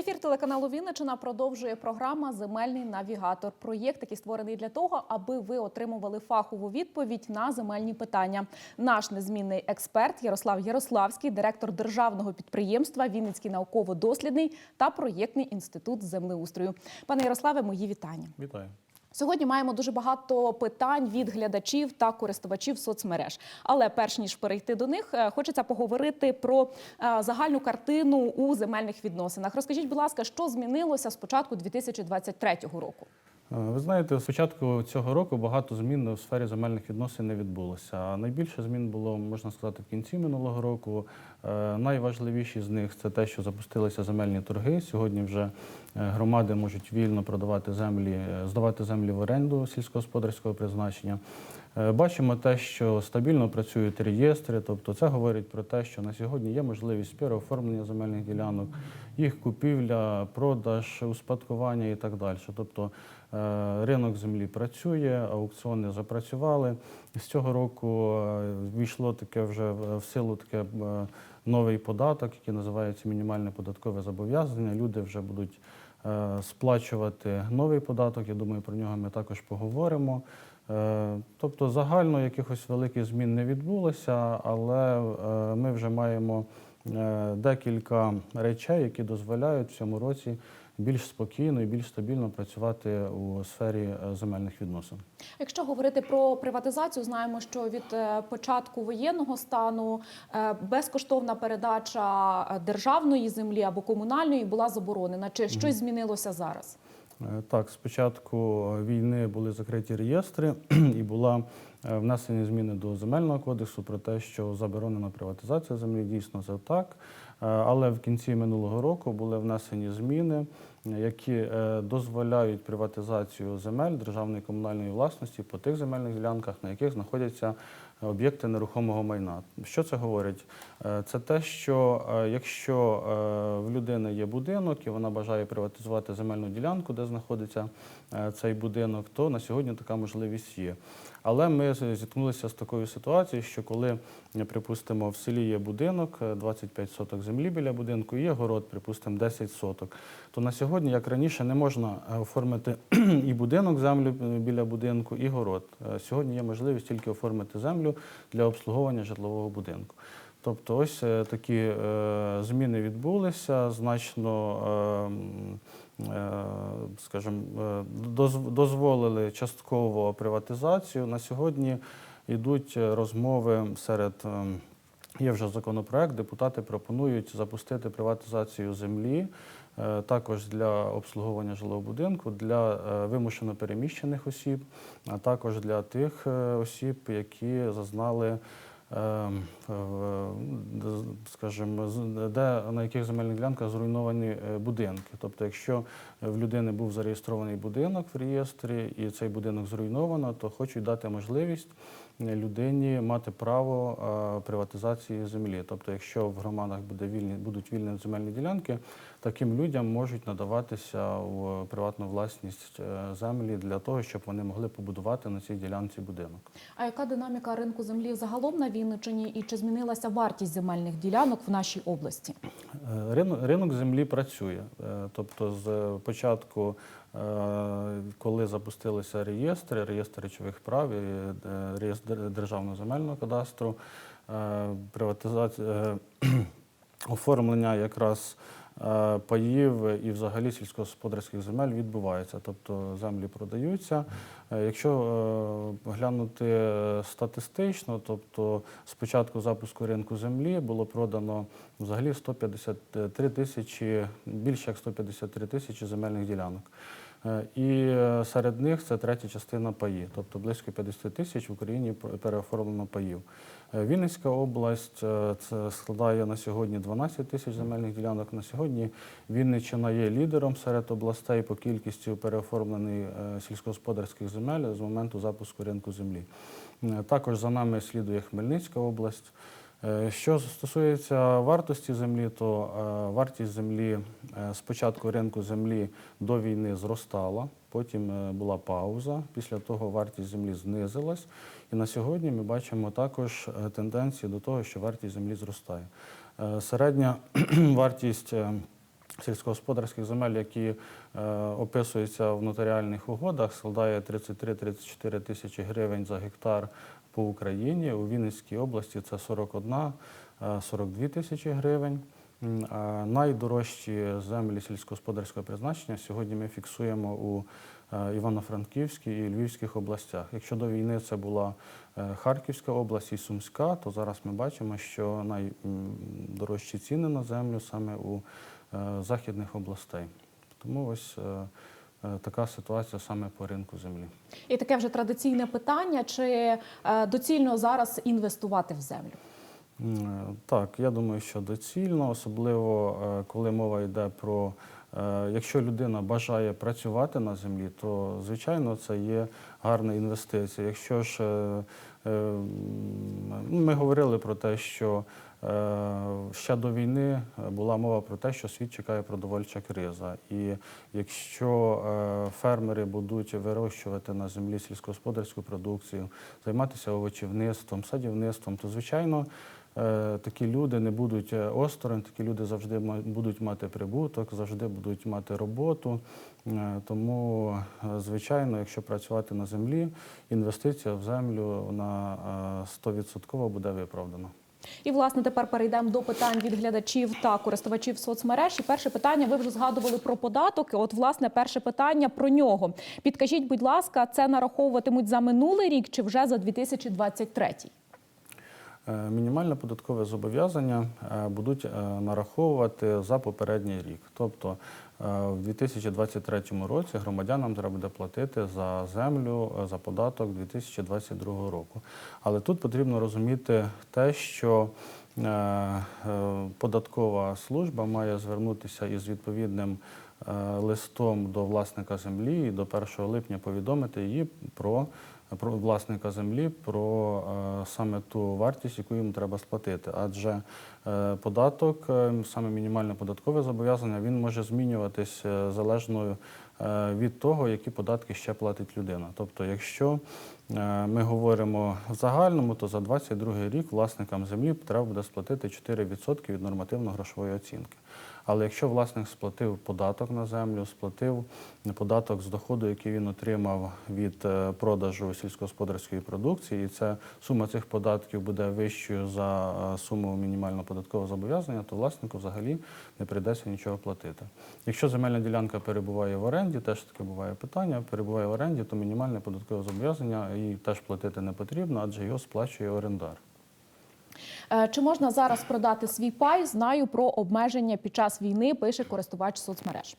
Ефір телеканалу Вінничина продовжує програма Земельний навігатор. Проєкт, який створений для того, аби ви отримували фахову відповідь на земельні питання. Наш незмінний експерт Ярослав Ярославський, директор державного підприємства Вінницький науково-дослідний та проєктний інститут землеустрою. Пане Ярославе, мої вітання. Вітаю. Сьогодні маємо дуже багато питань від глядачів та користувачів соцмереж. Але перш ніж перейти до них, е, хочеться поговорити про е, загальну картину у земельних відносинах. Розкажіть, будь ласка, що змінилося з початку 2023 року? Е, Ви знаєте, з початку цього року багато змін у сфері земельних відносин не відбулося. А Найбільше змін було, можна сказати, в кінці минулого року. Е, Найважливіші з них це те, що запустилися земельні торги. Сьогодні вже е, громади можуть вільно продавати землі, здавати землі в оренду сільськогосподарського призначення. Бачимо те, що стабільно працюють реєстри, тобто це говорить про те, що на сьогодні є можливість переоформлення земельних ділянок, їх купівля, продаж, успадкування і так далі. Тобто ринок землі працює, аукціони запрацювали. З цього року е, ввійшло таке вже в силу таке е, новий податок, який називається мінімальне податкове зобов'язання. Люди вже будуть е, сплачувати новий податок. Я думаю, про нього ми також поговоримо. Е, Тобто загально якихось великих змін не відбулося, але е, ми вже маємо е, декілька речей, які дозволяють в цьому році більш спокійно і більш стабільно працювати у сфері е, земельних відносин. Якщо говорити про приватизацію, знаємо, що від е, початку воєнного стану е, безкоштовна передача державної землі або комунальної була заборонена. Чи щось змінилося зараз? Так, спочатку війни були закриті реєстри і була внесені зміни до земельного кодексу про те, що заборонена приватизація землі. Дійсно, це так. Але в кінці минулого року були внесені зміни, які е, дозволяють приватизацію земель державної комунальної власності по тих земельних ділянках, на яких знаходяться об'єкти нерухомого майна. Що це говорить? Е, Це те, що е, якщо е, в людини є будинок і вона бажає приватизувати земельну ділянку, де знаходиться е, цей будинок, то на сьогодні така можливість є. Але ми зіткнулися з такою ситуацією, що коли, е, припустимо, в селі є будинок, е, 25 соток землі біля будинку, є город, припустимо, 10 соток, то на сьогодні, як раніше, не можна е, оформити і будинок землю е, біля будинку, і город. Е, Сьогодні є можливість тільки оформити землю для обслуговування житлового будинку. Тобто, ось е, такі е, зміни відбулися, значно, е, е, скажімо, е, дозволили частково приватизацію. На сьогодні йдуть е, розмови серед. е, Є вже законопроект, депутати пропонують запустити приватизацію землі, е, також для обслуговування жилого будинку, для е, вимушено переміщених осіб, а також для тих е, осіб, які зазнали. Е, в- д- Скажімо, де на яких земельних ділянках зруйновані е, будинки. Тобто, якщо в людини був зареєстрований будинок в реєстрі і цей будинок зруйновано, то хочуть дати можливість людині мати право е, приватизації землі. Тобто, якщо в громадах буде вільні, будуть вільні земельні ділянки, таким людям можуть надаватися в приватну власність е, землі для того, щоб вони могли побудувати на цій ділянці будинок. А яка динаміка ринку землі загалом на Вінниччині і чи змінилася вартість земельних ділянок в нашій області? Е, Ринок, землі працює. Е, Тобто, з початку, е, коли запустилися реєстри, реєстр речових прав, е, реєстр державного земельного кадастру, е, приватизація оформлення якраз паїв і взагалі сільськогосподарських земель відбувається. Тобто землі продаються. Е, Якщо е, глянути е, статистично, тобто з початку запуску ринку землі було продано взагалі 153 тисячі, більше як 153 тисячі земельних ділянок. Е, І е, серед них це третя частина паї, тобто близько 50 тисяч в Україні переоформлено паїв. Е, Вінницька область це складає на сьогодні 12 тисяч земельних ділянок. На сьогодні Вінниччина є лідером серед областей по кількості переоформлених сільськогосподарських земель з моменту запуску ринку землі. Також за нами слідує Хмельницька область. Е, Що стосується вартості землі, то е, вартість землі е, з початку ринку землі до війни зростала, потім е, була пауза. Після того вартість землі знизилась. І на сьогодні ми бачимо також е, тенденції до того, що вартість землі зростає. Е, Середня вартість е, сільськогосподарських земель, які е, описуються в нотаріальних угодах, складає 33-34 тисячі гривень за гектар по Україні. У Вінницькій області це 41-42 тисячі гривень. А Найдорожчі землі сільськогосподарського призначення сьогодні ми фіксуємо у е, Івано-Франківській і Львівських областях. Якщо до війни це була е, Харківська область і Сумська, то зараз ми бачимо, що найдорожчі ціни на землю саме у е, західних областей. Тому ось е, е, така ситуація саме по ринку землі. І таке вже традиційне питання: чи е, доцільно зараз інвестувати в землю? Е, Так, я думаю, що доцільно, особливо е, коли мова йде про е, якщо людина бажає працювати на землі, то звичайно це є гарна інвестиція. Якщо ж е, е, ми говорили про те, що е, ще до війни була мова про те, що світ чекає продовольча криза. І якщо е, фермери будуть вирощувати на землі сільськогосподарську продукцію, займатися овочівництвом, садівництвом, то звичайно. Е, Такі люди не будуть е, осторонь, такі люди завжди будуть мати прибуток, завжди будуть мати роботу. Е, Тому, звичайно, якщо працювати на землі, інвестиція в землю на е, 100% буде виправдана. І власне тепер перейдемо до питань від глядачів та користувачів соцмереж. І перше питання ви вже згадували про податок. От, власне, перше питання про нього. Підкажіть, будь ласка, це нараховуватимуть за минулий рік чи вже за 2023? Е, Мінімальне податкове зобов'язання е, будуть е, нараховувати за попередній рік. Тобто в 2023 році громадянам треба буде платити за землю за податок 2022 року. Але тут потрібно розуміти те, що податкова служба має звернутися із відповідним листом до власника землі і до 1 липня повідомити її про про власника землі про е, саме ту вартість, яку йому треба сплатити. Адже е, податок, е, саме мінімальне податкове зобов'язання, він може змінюватись залежно від того, які податки ще платить людина. Тобто, якщо ми говоримо в загальному, то за 2022 рік власникам землі треба буде сплатити 4% від нормативно-грошової оцінки. Але якщо власник сплатив податок на землю, сплатив податок з доходу, який він отримав від е, продажу сільськогосподарської продукції, і це сума цих податків буде вищою за е, суму мінімального податкового зобов'язання, то власнику взагалі не прийдеться нічого платити. Якщо земельна ділянка перебуває в оренді, теж таке буває питання, перебуває в оренді, то мінімальне податкове зобов'язання їй теж платити не потрібно, адже його сплачує орендар. Е, Чи можна зараз продати свій пай? Знаю про обмеження під час війни, пише користувач соцмереж.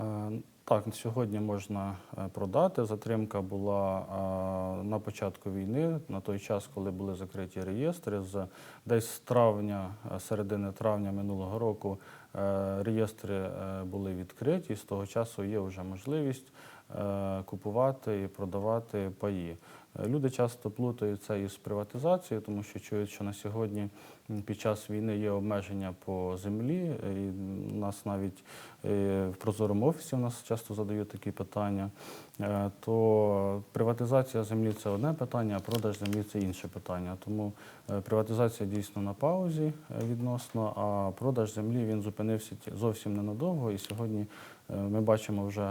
Е, Так, сьогодні можна е, продати. Затримка була на початку війни, на той час, коли були закриті реєстри. З десь з травня, середини травня минулого року реєстри були відкриті. З того часу є вже можливість купувати і продавати паї. Люди часто плутають це із приватизацією, тому що чують, що на сьогодні під час війни є обмеження по землі. І нас навіть е, в прозорому офісі у нас часто задають такі питання. Е, То приватизація землі це одне питання, а продаж землі це інше питання. Тому е, приватизація дійсно на паузі відносно, а продаж землі він зупинився зовсім ненадовго. І сьогодні ми бачимо вже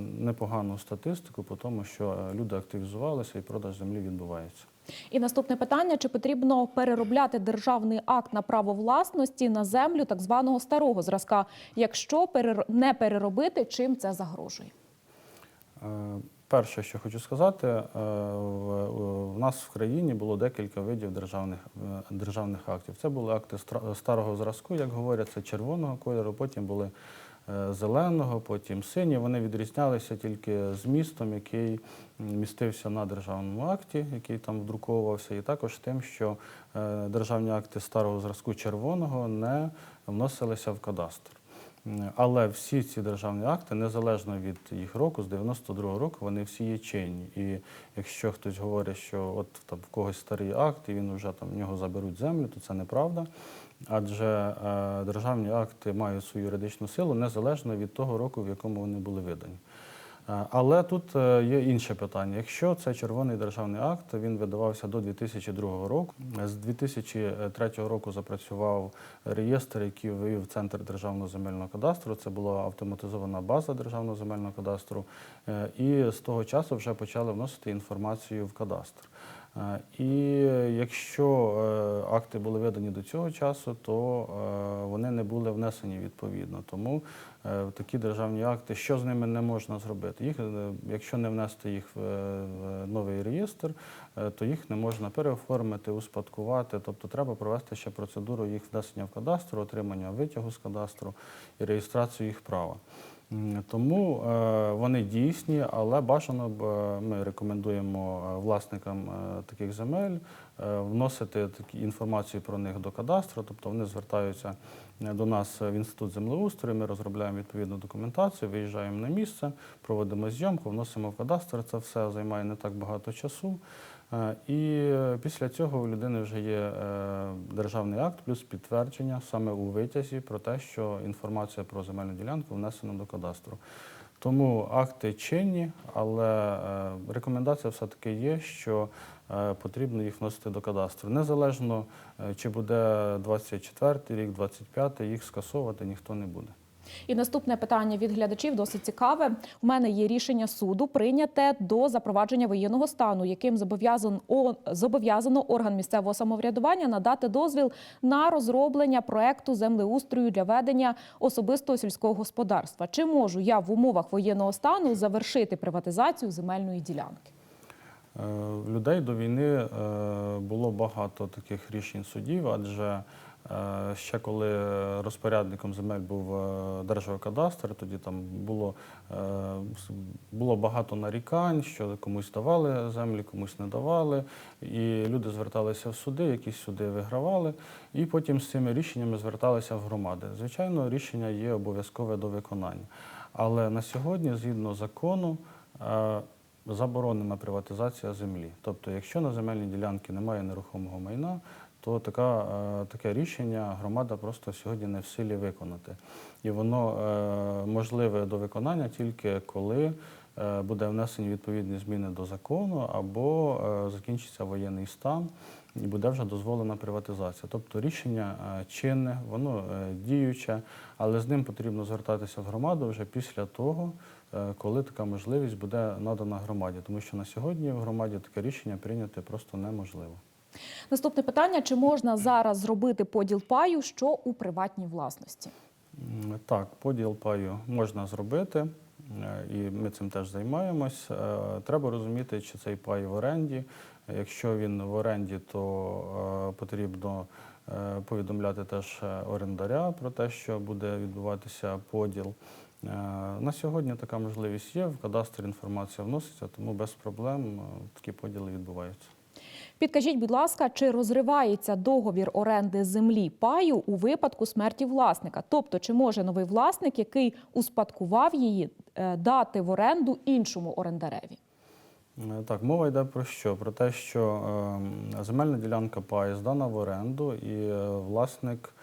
непогану статистику по тому, що е, люди активізувалися і продаж землі відбувається. І наступне питання: чи потрібно переробляти державний акт на право власності на землю так званого старого зразка? Якщо не переробити, чим це загрожує? Е, Перше, що хочу сказати, е, в нас в країні було декілька видів державних, е, державних актів. Це були акти старого зразку, як говорять, це червоного кольору, потім були е, зеленого, потім сині. Вони відрізнялися тільки змістом, який містився на державному акті, який там вдруковувався, і також тим, що е, державні акти старого зразку червоного не вносилися в кадастр. Але всі ці державні акти, незалежно від їх року, з 92-го року, вони всі є чинні. І якщо хтось говорить, що от там в когось старий акт, і він вже там в нього заберуть землю, то це неправда. Адже е, державні акти мають свою юридичну силу незалежно від того року, в якому вони були видані. Е, Але тут е, є інше питання. Якщо це червоний державний акт, він видавався до 2002 року. З 2003 року запрацював реєстр, який вивів Центр державного земельного кадастру. Це була автоматизована база державного земельного кадастру. І з того часу вже почали вносити інформацію в кадастр. Е, І якщо е, акти були видані до цього часу, то е, вони не були внесені відповідно. Тому такі державні акти, що з ними не можна зробити? Їх, якщо не внести їх в новий реєстр, то їх не можна переоформити, успадкувати. Тобто треба провести ще процедуру їх внесення в кадастр, отримання витягу з кадастру і реєстрацію їх права. Тому е, вони дійсні, але бажано б е, ми рекомендуємо е, власникам таких земель вносити такі інформацію про них до кадастру, тобто вони звертаються до нас в інститут землеустрою. Ми розробляємо відповідну документацію, виїжджаємо на місце, проводимо зйомку, вносимо в кадастр. Це все займає не так багато часу. Е, І після цього у людини вже є е, державний акт плюс підтвердження саме у витязі про те, що інформація про земельну ділянку внесена до кадастру. Тому акти чинні, але е, рекомендація все-таки є, що потрібно їх вносити до кадастру. Незалежно, чи буде 24 рік, 25 їх скасовувати ніхто не буде. І наступне питання від глядачів досить цікаве. У мене є рішення суду прийняте до запровадження воєнного стану, яким зобов'язан зобов'язано орган місцевого самоврядування надати дозвіл на розроблення проекту землеустрою для ведення особистого сільського господарства. Чи можу я в умовах воєнного стану завершити приватизацію земельної ділянки? Е, людей до війни е, було багато таких рішень судів, адже ще коли розпорядником земель був е, Держгеокадастр, тоді там було, е, було багато нарікань, що комусь давали землі, комусь не давали. І люди зверталися в суди, якісь суди вигравали, і потім з цими рішеннями зверталися в громади. Звичайно, рішення є обов'язкове до виконання. Але на сьогодні, згідно закону, е, заборонена приватизація землі. Тобто, якщо на земельній ділянці немає нерухомого майна, то така, е, таке рішення громада просто сьогодні не в силі виконати. І воно е, можливе до виконання тільки коли е, буде внесені відповідні зміни до закону або закінчиться воєнний стан і буде вже дозволена приватизація. Тобто рішення чинне, воно діюче, але з ним потрібно звертатися в громаду вже після того, коли така можливість буде надана громаді, тому що на сьогодні в громаді таке рішення прийняти просто неможливо. Наступне питання: чи можна зараз зробити поділ паю, що у приватній власності? Так, поділ паю можна зробити, е, і ми цим теж займаємось. Е, Треба розуміти, чи цей пай в оренді. Якщо він в оренді, то е, потрібно повідомляти теж орендаря про те, що буде відбуватися поділ. На сьогодні така можливість є. В кадастрі інформація вноситься, тому без проблем такі поділи відбуваються. Підкажіть, будь ласка, чи розривається договір оренди землі паю у випадку смерті власника? Тобто, чи може новий власник, який успадкував її, е, дати в оренду іншому орендареві? Е, Так, мова йде про що? Про те, що е, земельна ділянка пай здана в оренду, і е, власник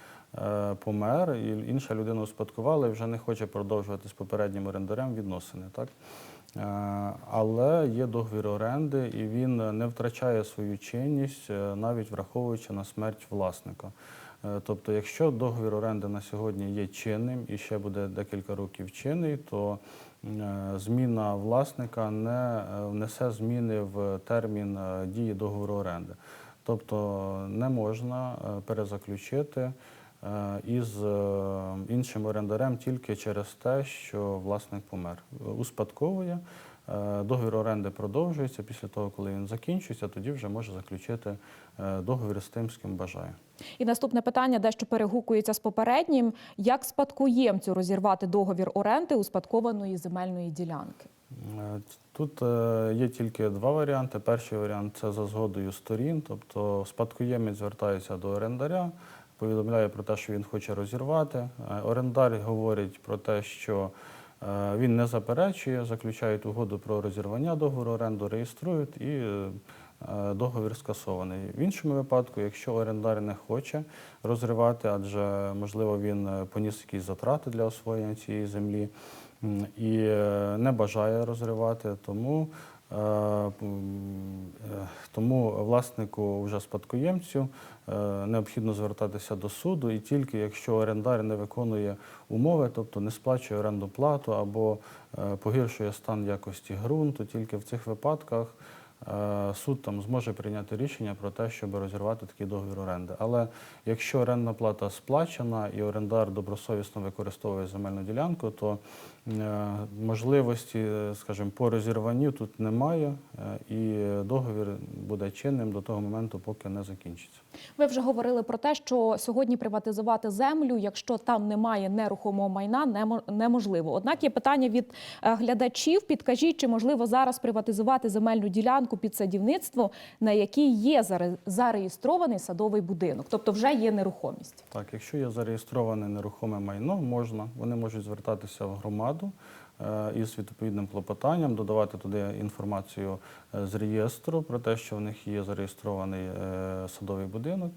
помер, і інша людина успадкувала і вже не хоче продовжувати з попереднім орендарем відносини. Так? Е, але є договір оренди, і він не втрачає свою чинність, е, навіть враховуючи на смерть власника. Е, Тобто, якщо договір оренди на сьогодні є чинним і ще буде декілька років чинний, то зміна власника не внесе зміни в термін дії договору оренди. Тобто не можна перезаключити із е, іншим орендарем тільки через те, що власник помер. Успадковує. е, Договір оренди продовжується після того, коли він закінчується, тоді вже може заключити е, договір з тим, з ким бажає. І наступне питання дещо перегукується з попереднім: як спадкоємцю розірвати договір оренди успадкованої земельної ділянки? Е, Тут е, є тільки два варіанти. Перший варіант це за згодою сторін, тобто спадкоємець звертається до орендаря, повідомляє про те, що він хоче розірвати. Е, Орендар говорить про те, що е, він не заперечує, заключають угоду про розірвання договору оренду, реєструють і е, договір скасований. В іншому випадку, якщо орендар не хоче розривати, адже можливо він поніс якісь затрати для освоєння цієї землі. і не бажає розривати. Тому, тому власнику вже спадкоємцю е, необхідно звертатися до суду, і тільки якщо орендар не виконує умови, тобто не сплачує оренду плату або е, погіршує стан якості ґрунту, тільки в цих випадках е, суд там зможе прийняти рішення про те, щоб розірвати такий договір оренди. Але якщо орендна плата сплачена і орендар добросовісно використовує земельну ділянку, то е, можливості, е, скажімо, по розірванню тут немає, е, і договір буде чинним до того моменту, поки не закінчиться. Ви вже говорили про те, що сьогодні приватизувати землю, якщо там немає нерухомого майна, немо- неможливо. Однак є питання від е, глядачів. Підкажіть, чи можливо зараз приватизувати земельну ділянку під садівництво, на якій є заре- зареєстрований садовий будинок, тобто вже є нерухомість. Так, якщо є зареєстроване нерухоме майно, можна. Вони можуть звертатися в громаду е, із відповідним клопотанням, додавати туди інформацію е, з реєстру про те, що в них є зареєстрований е, садовий будинок,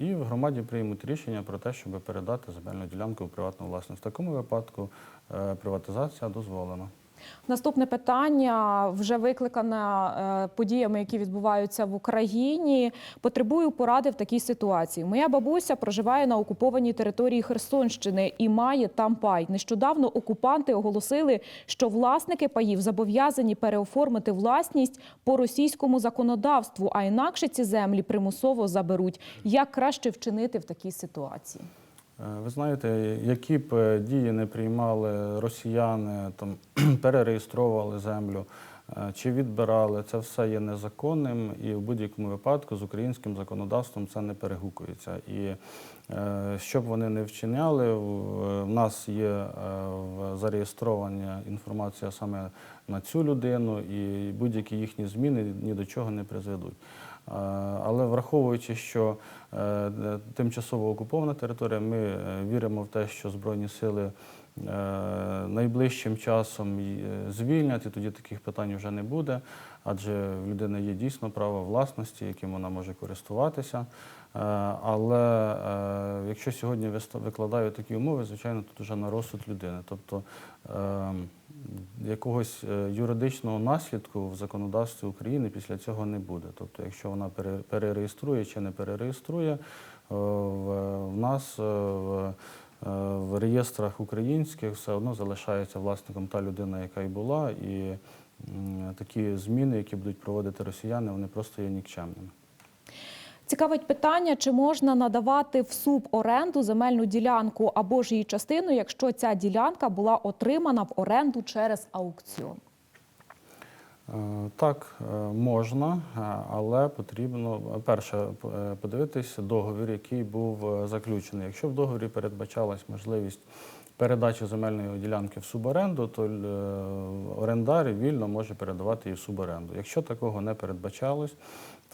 і в громаді приймуть рішення про те, щоб передати земельну ділянку у приватну власність. В такому випадку приватизація дозволена. Наступне питання вже викликане е, подіями, які відбуваються в Україні. Потребую поради в такій ситуації. Моя бабуся проживає на окупованій території Херсонщини і має там пай. Нещодавно окупанти оголосили, що власники паїв зобов'язані переоформити власність по російському законодавству, а інакше ці землі примусово заберуть. Як краще вчинити в такій ситуації? Е, Ви знаєте, які б е, дії не приймали росіяни, там перереєстровували землю е, чи відбирали, це все є незаконним, і в будь-якому випадку з українським законодавством це не перегукується. І що б вони не вчиняли, в нас є в зареєстрована інформація саме на цю людину, і будь-які їхні зміни ні до чого не призведуть. Е, Але враховуючи, що е, тимчасово окупована територія, ми е, віримо в те, що Збройні сили найближчим часом звільнять, і тоді таких питань вже не буде, адже в людини є дійсно право власності, яким вона може користуватися. Але якщо сьогодні викладають такі умови, звичайно, тут вже на розсуд людини. Тобто е, якогось е, юридичного наслідку в законодавстві України після цього не буде. Тобто, якщо вона перереєструє чи не перереєструє, е, в, нас е, в, реєстрах українських все одно залишається власником та людина, яка й була, і такі зміни, які будуть проводити росіяни, вони просто є нікчемними. Цікавить питання, чи можна надавати в суборенду земельну ділянку або ж її частину, якщо ця ділянка була отримана в оренду через аукціон. Е, Так, е, можна, е, але потрібно перше подивитися договір, який був заключений. Якщо в договорі передбачалась можливість передачі земельної ділянки в суборенду, то орендар вільно може передавати її в суборенду. Якщо такого не передбачалось,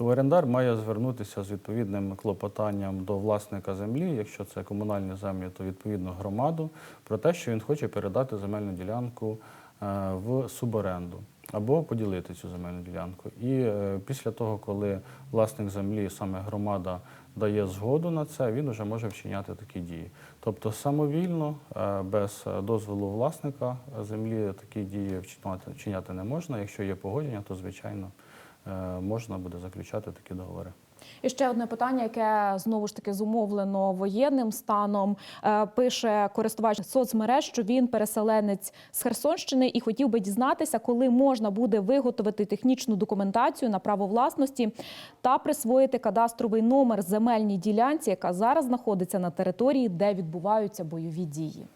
то орендар має звернутися з відповідним клопотанням до власника землі, якщо це комунальні землі, то відповідно громаду, про те, що він хоче передати земельну ділянку е, в суборенду або поділити цю земельну ділянку. І е, після того, коли власник землі, саме громада, дає згоду на це, він вже може вчиняти такі дії. Тобто самовільно, е, без дозволу власника землі такі дії вчиняти, вчиняти не можна. Якщо є погодження, то звичайно можна буде заключати такі договори. І ще одне питання, яке знову ж таки зумовлено воєнним станом. Е, Пише користувач соцмереж, що він переселенець з Херсонщини і хотів би дізнатися, коли можна буде виготовити технічну документацію на право власності та присвоїти кадастровий номер земельній ділянці, яка зараз знаходиться на території, де відбуваються бойові дії.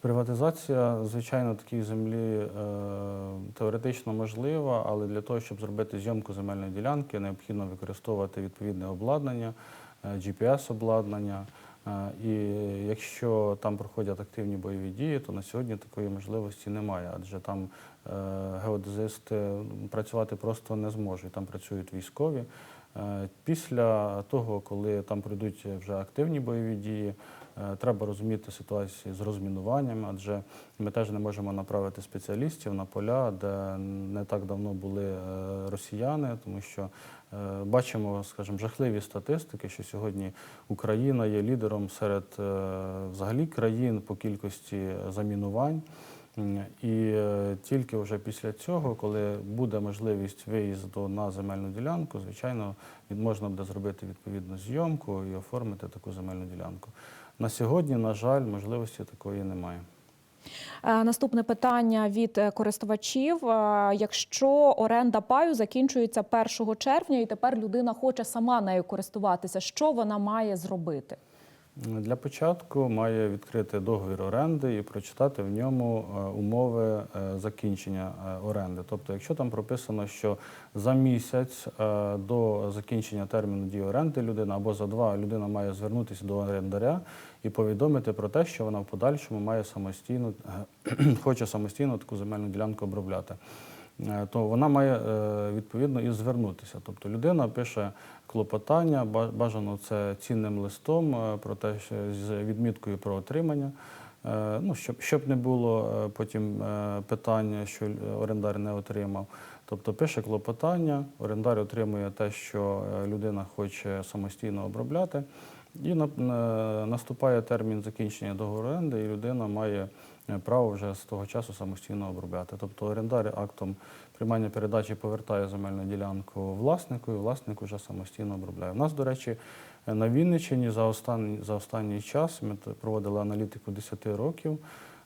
Приватизація, звичайно, такій землі е, теоретично можлива, але для того, щоб зробити зйомку земельної ділянки, необхідно використовувати відповідне обладнання, е, GPS-обладнання. Е, І якщо там проходять активні бойові дії, то на сьогодні такої можливості немає, адже там е, геодезисти працювати просто не зможуть. Там працюють військові. Після того, коли там пройдуть вже активні бойові дії, треба розуміти ситуацію з розмінуванням, адже ми теж не можемо направити спеціалістів на поля, де не так давно були е, росіяни, тому що е, бачимо, скажімо, жахливі статистики, що сьогодні Україна є лідером серед е, взагалі країн по кількості замінувань. І е, тільки вже після цього, коли буде можливість виїзду на земельну ділянку, звичайно, можна буде зробити відповідну зйомку і оформити таку земельну ділянку. На сьогодні, на жаль, можливості такої немає. Е, Наступне питання від е, користувачів. Якщо оренда паю закінчується 1 червня, і тепер людина хоче сама нею користуватися, що вона має зробити? Для початку має відкрити договір оренди і прочитати в ньому е, умови е, закінчення е, оренди. Тобто, якщо там прописано, що за місяць до закінчення терміну дії оренди людина або за два людина має звернутися до орендаря і повідомити про те, що вона в подальшому має самостійно хоче самостійно таку земельну ділянку обробляти. Е, то вона має е, відповідно і звернутися. Тобто людина пише клопотання, бажано це цінним листом е, про те, що з відміткою про отримання. Ну, щоб, щоб не було потім питання, що орендар не отримав. Тобто пише клопотання, орендар отримує те, що людина хоче самостійно обробляти, і на- на- наступає термін закінчення договору оренди, і людина має право вже з того часу самостійно обробляти. Тобто орендар актом приймання передачі повертає земельну ділянку власнику, і власник вже самостійно обробляє. У нас, до речі, е, на Вінниччині за останній, за останній час ми проводили аналітику 10 років.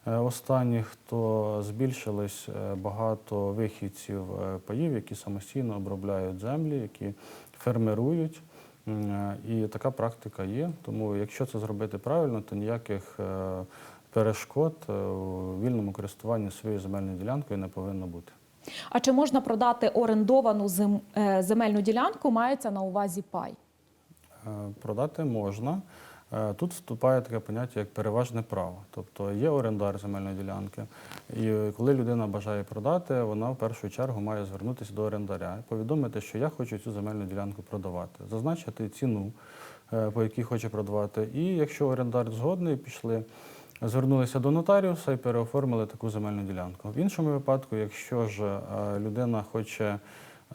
е, Останніх то збільшилось е, багато вихідців е, паїв, які самостійно обробляють землі, які фермерують. Е, І така практика є. Тому, якщо це зробити правильно, то ніяких е, перешкод е, у вільному користуванні своєю земельною ділянкою не повинно бути. А чи можна продати орендовану зем- е, земельну ділянку? Мається на увазі пай. Е, Продати можна. Тут вступає таке поняття, як переважне право. Тобто є орендар земельної ділянки, і коли людина бажає продати, вона в першу чергу має звернутися до орендаря і повідомити, що я хочу цю земельну ділянку продавати, зазначити ціну, по якій хоче продавати. І якщо орендар згодний, пішли. Звернулися до нотаріуса і переоформили таку земельну ділянку. В іншому випадку, якщо ж е, людина хоче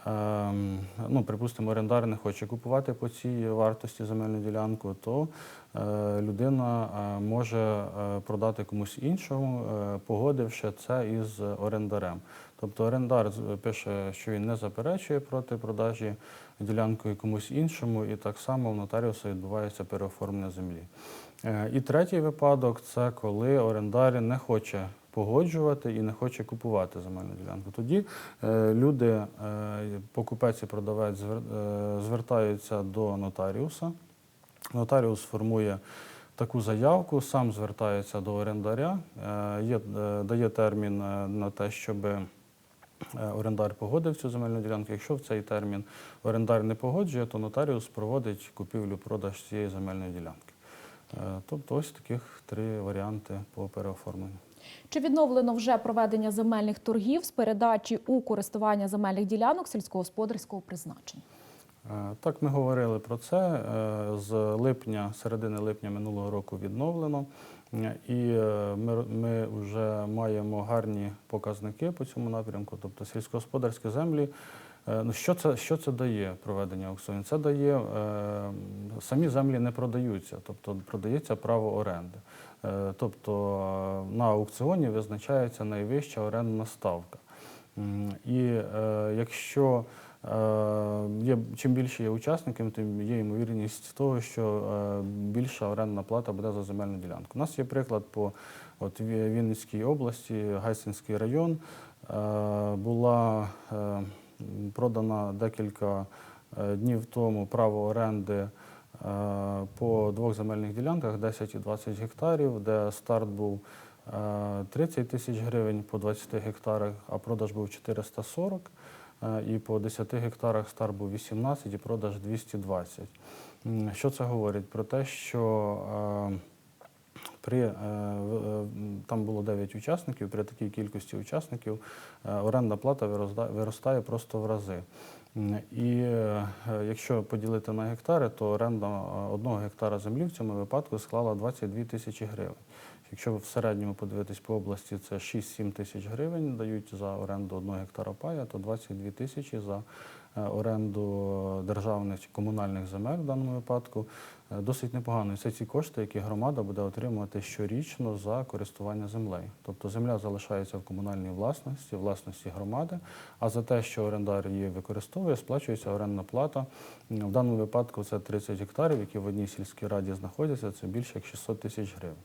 Ем, ну, припустимо, орендар не хоче купувати по цій вартості земельну ділянку, то е, людина е, може продати комусь іншому, погодивши це із орендарем. Тобто орендар пише, що він не заперечує проти продажі ділянкою комусь іншому, і так само в нотаріуса відбувається переоформлення землі. Е, І третій випадок це коли орендар не хоче погоджувати і не хоче купувати земельну ділянку. Тоді е, люди, е, покупець і продавець, звертаються до нотаріуса. Нотаріус формує таку заявку, сам звертається до орендаря, дає термін на те, щоб орендар погодив цю земельну ділянку. Якщо в цей термін орендар не погоджує, то нотаріус проводить купівлю-продаж цієї земельної ділянки. Е, Тобто ось таких три варіанти по переоформленню. Чи відновлено вже проведення земельних торгів з передачі у користування земельних ділянок сільськогосподарського призначення? Е, Так, ми говорили про це. Е, З липня, середини липня минулого року відновлено. І ми, ми вже маємо гарні показники по цьому напрямку, тобто сільськогосподарські землі. Е, Ну, що, це, що це дає проведення аукціонів? Це дає, е, самі землі не продаються, тобто продається право оренди. Е, Тобто е, на аукціоні визначається найвища орендна ставка. І е, якщо е, є, чим більше є учасників, тим є ймовірність того, що більша орендна плата буде за земельну ділянку. У нас є приклад по от, Вінницькій області, Гайсинський район. Була е, м, продана декілька е, днів тому право оренди е, по двох земельних ділянках 10 і 20 гектарів, де старт був е, 30 тисяч гривень по 20 гектарах, а продаж був 440. Е, І по 10 гектарах старт був 18 і продаж 220. Що це говорить? Про те, що е, При, е, е, там було 9 учасників, при такій кількості учасників е, орендна плата виростає просто в рази. І якщо поділити на гектари, то оренда одного гектара землі в цьому випадку склала 22 тисячі гривень. Якщо в середньому подивитись по області, це 6-7 тисяч гривень дають за оренду одного гектара пая, то 22 тисячі за оренду державних чи комунальних земель в даному випадку досить непогано. Це ці кошти, які громада буде отримувати щорічно за користування землею. Тобто земля залишається в комунальній власності, власності громади, а за те, що орендар її використовує, сплачується орендна плата. В даному випадку це 30 гектарів, які в одній сільській раді знаходяться, це більше як 600 тисяч гривень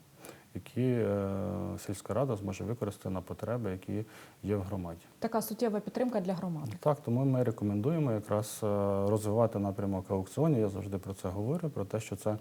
які е, сільська рада зможе використати на потреби, які є в громаді. Така суттєва підтримка для громади. Так, тому ми рекомендуємо якраз е, розвивати напрямок аукціонів. Я завжди про це говорю, про те, що це е,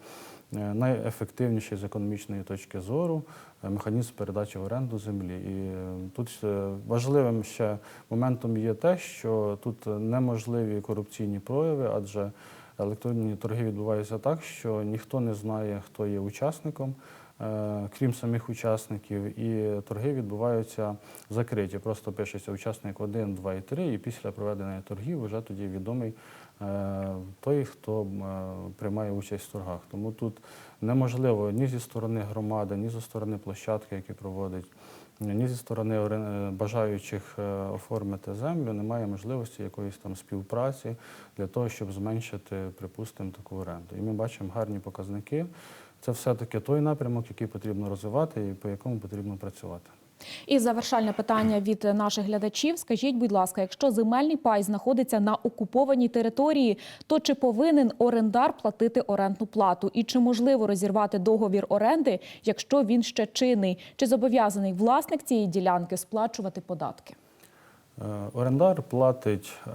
найефективніший з економічної точки зору механізм передачі в оренду землі. І тут важливим ще моментом є те, що тут неможливі корупційні прояви, адже електронні торги відбуваються так, що ніхто не знає, хто є учасником. Е, Крім самих учасників, і торги відбуваються закриті. Просто пишеться учасник 1, 2 і 3, і після проведення торгів вже тоді відомий е, той, хто е, приймає участь в торгах. Тому тут неможливо ні зі сторони громади, ні зі сторони площадки, які проводить, ні зі сторони бажаючих оформити землю, немає можливості якоїсь там співпраці для того, щоб зменшити, припустимо, таку оренду. І ми бачимо гарні показники. Це все-таки той напрямок, який потрібно розвивати і по якому потрібно працювати. І завершальне питання від наших глядачів. Скажіть, будь ласка, якщо земельний пай знаходиться на окупованій території, то чи повинен орендар платити орендну плату? І чи можливо розірвати договір оренди, якщо він ще чинний? Чи зобов'язаний власник цієї ділянки сплачувати податки? Е, Орендар платить е,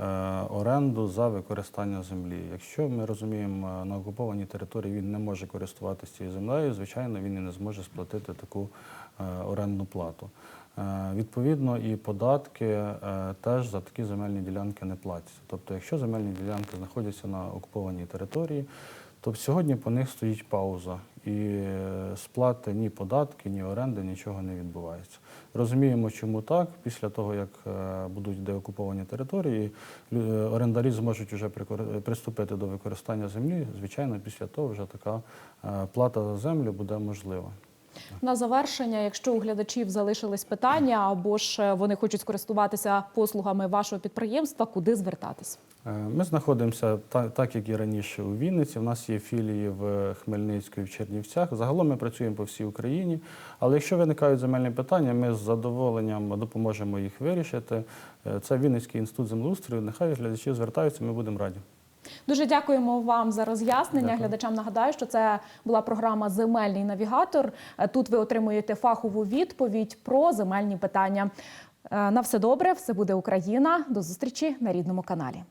оренду за використання землі. Якщо ми розуміємо, е, на окупованій території він не може користуватися цією землею, звичайно, він і не зможе сплатити таку орендну плату. Відповідно, і податки теж за такі земельні ділянки не платяться. Тобто, якщо земельні ділянки знаходяться на окупованій території, то сьогодні по них стоїть пауза, і е, сплати ні податки, ні оренди, нічого не відбувається. Розуміємо, чому так. Після того, як е, будуть деокуповані території, е, орендарі зможуть вже приступити до використання землі. Звичайно, після того вже така плата за землю буде можлива. На завершення, якщо у глядачів залишились питання або ж е, вони хочуть скористуватися послугами вашого підприємства, куди звертатись? Е, Ми знаходимося так, як і раніше у Вінниці. У нас є філії в Хмельницьку і в Чернівцях. Загалом ми працюємо по всій Україні. Але якщо виникають земельні питання, ми з задоволенням допоможемо їх вирішити. Е, Це Вінницький інститут землеустрою. Нехай глядачі звертаються, ми будемо раді. Дуже дякуємо вам за роз'яснення. Дякую. Глядачам нагадаю, що це була програма Земельний навігатор. Е, Тут ви отримуєте фахову відповідь про земельні питання. Е, На все добре, все буде Україна. До зустрічі на рідному каналі.